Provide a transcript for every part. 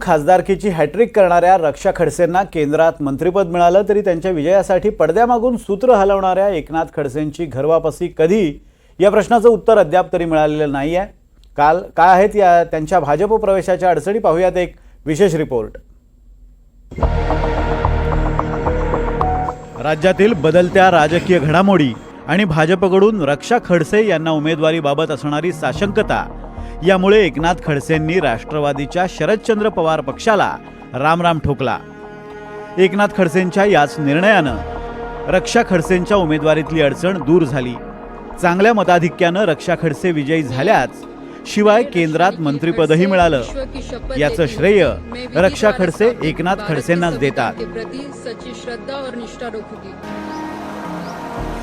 खासदारकीची hat trick करणाऱ्या रक्षा खडसेंना केंद्रात मंत्रिपद मिळालं तरी त्यांच्या विजयासाठी पडद्यामागून सूत्र हलवणाऱ्या एकनाथ खडसेंची घरवापसी कधी? या प्रश्नाचं उत्तर अद्याप तरी मिळालेलं नाही आहे काल काय आहेत या त्यांच्या भाजप प्रवेशाच्या अडचणी? पाहूयात एक विशेष रिपोर्ट. राज्यातील बदलत्या राजकीय घडामोडी आणि भाजपकडून रक्षा खडसे यांना उमेदवारीबाबत असणारी साशंकता यामुळे एकनाथ खडसेंनी राष्ट्रवादीच्या शरदचंद्र पवार पक्षाला रामराम ठोकला. एकनाथ खडसेंच्या याच निर्णयानं रक्षा खडसेंच्या उमेदवारीतली अडचण दूर झाली. चांगल्या मताधिक्यानं रक्षा खडसे विजयी झाल्याच शिवाय केंद्रात मंत्रिपदही मिळालं. याचं श्रेय रक्षा खडसे एकनाथ खडसेंनाच देतात. श्रद्धा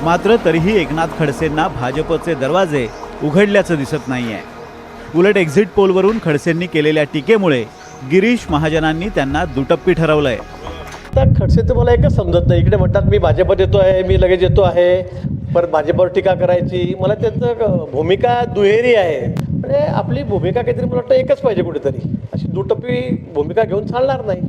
मात्र तरीही एकनाथ खडसेंना भाजपचे दरवाजे उघडल्याचं दिसत नाहीये. उलट एक्झिट पोलवरून खडसेंनी केलेल्या टीकेमुळे गिरीश महाजनांनी त्यांना दुटप्पी ठरवलंय. आता खडसे तर मला एकच समजत नाही. इकडे म्हणतात मी भाजपत येतो आहे मी लगेच येतो आहे. परत भाजपवर टीका करायची. मला त्यांचं भूमिका दुहेरी आहे. म्हणजे आपली भूमिका काहीतरी मला वाटतं एकच पाहिजे कुठेतरी. अशी दुटप्पी भूमिका घेऊन चालणार नाही.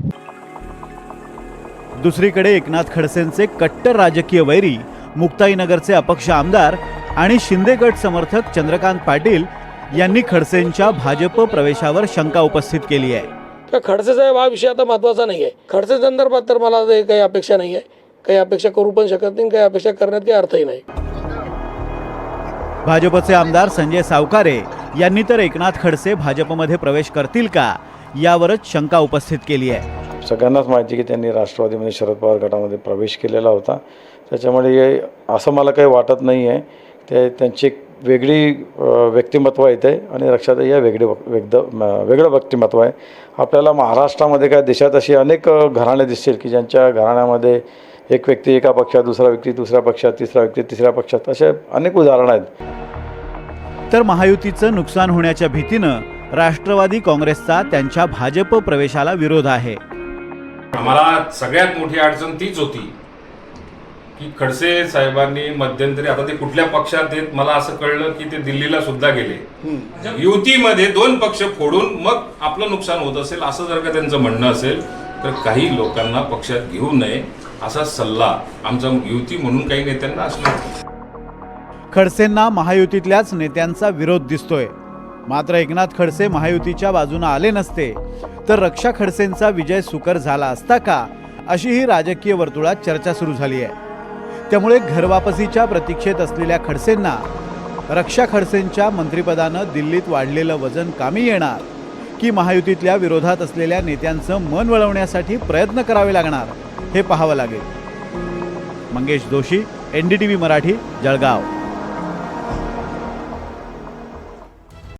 दुसरीकडे एकनाथ खडसेंचे कट्टर राजकीय वैरी मुक्ताईनगरचे अपक्ष आमदार आणि शिंदे गट समर्थक चंद्रकांत पाटील यांनी खडसेंच्या भाजप प्रवेशावर शंका उपस्थित केली आहे. तर खडसे साहेब हा विषय आता महत्त्वाचा नाही आहे खडसे संदर्भात तर मला काही अपेक्षा नाही आहे काही अपेक्षा करू पण शकत नाही काही अपेक्षा करण्यात काही अर्थही नाही. भाजपचे आमदार संजय सावकारे यांनी तर एकनाथ खडसे भाजपमध्ये प्रवेश करतील का यावरच शंका उपस्थित केली आहे. सगळ्यांनाच माहिती की त्यांनी राष्ट्रवादीमध्ये शरद पवार गटामध्ये प्रवेश केलेला होता. त्याच्यामुळे हे असं मला काही वाटत नाही आहे ते त्यांची वेगळी व्यक्तिमत्व आहे ते आणि रक्षात या वेगळे वेगद वेगळं व्यक्तिमत्व आहे. आपल्याला महाराष्ट्रामध्ये काय देशात अशी अनेक घराणे दिसतील की ज्यांच्या घराण्यामध्ये एक व्यक्ती एका पक्षात दुसरा व्यक्ती दुसऱ्या पक्षात तिसरा व्यक्ती तिसऱ्या पक्षात असे अनेक उदाहरणं आहेत. तर महायुतीचं नुकसान होण्याच्या भीतीनं राष्ट्रवादी काँग्रेसचा त्यांच्या भाजप प्रवेशाला विरोध आहे. आम्हाला सगळ्यात मोठी अडचण तीच होती. की खडसे साहेबांनी मध्यंतरी आता ते कुठल्या पक्षात आहेत मला असं कळलं की ते दिल्लीला सुद्धा गेले. युतीमध्ये दोन पक्ष फोडून मग आपलं नुकसान होत असेल असं जर का त्यांचं म्हणणं असेल तर काही लोकांना पक्षात घेऊ नये असा सल्ला आमचा युती म्हणून काही नेत्यांना असणार. खडसेंना महायुतीतल्याच नेत्यांचा विरोध दिसतोय. मात्र एकनाथ खडसे महायुतीच्या बाजूने आले नसते तर रक्षा खडसेंचा विजय सुकर झाला असता का अशी ही राजकीय वर्तुळात चर्चा सुरू झाली आहे. त्यामुळे घरवापसीच्या प्रतीक्षेत असलेल्या खडसेंना रक्षा खडसेंच्या मंत्रिपदानं दिल्लीत वाढलेलं वजन कामी येणार की महायुतीतल्या विरोधात असलेल्या नेत्यांचं मन वळवण्यासाठी प्रयत्न करावे लागणार हे पाहावं लागेल. Mangesh Joshi N D T V Marathi Jalgaon.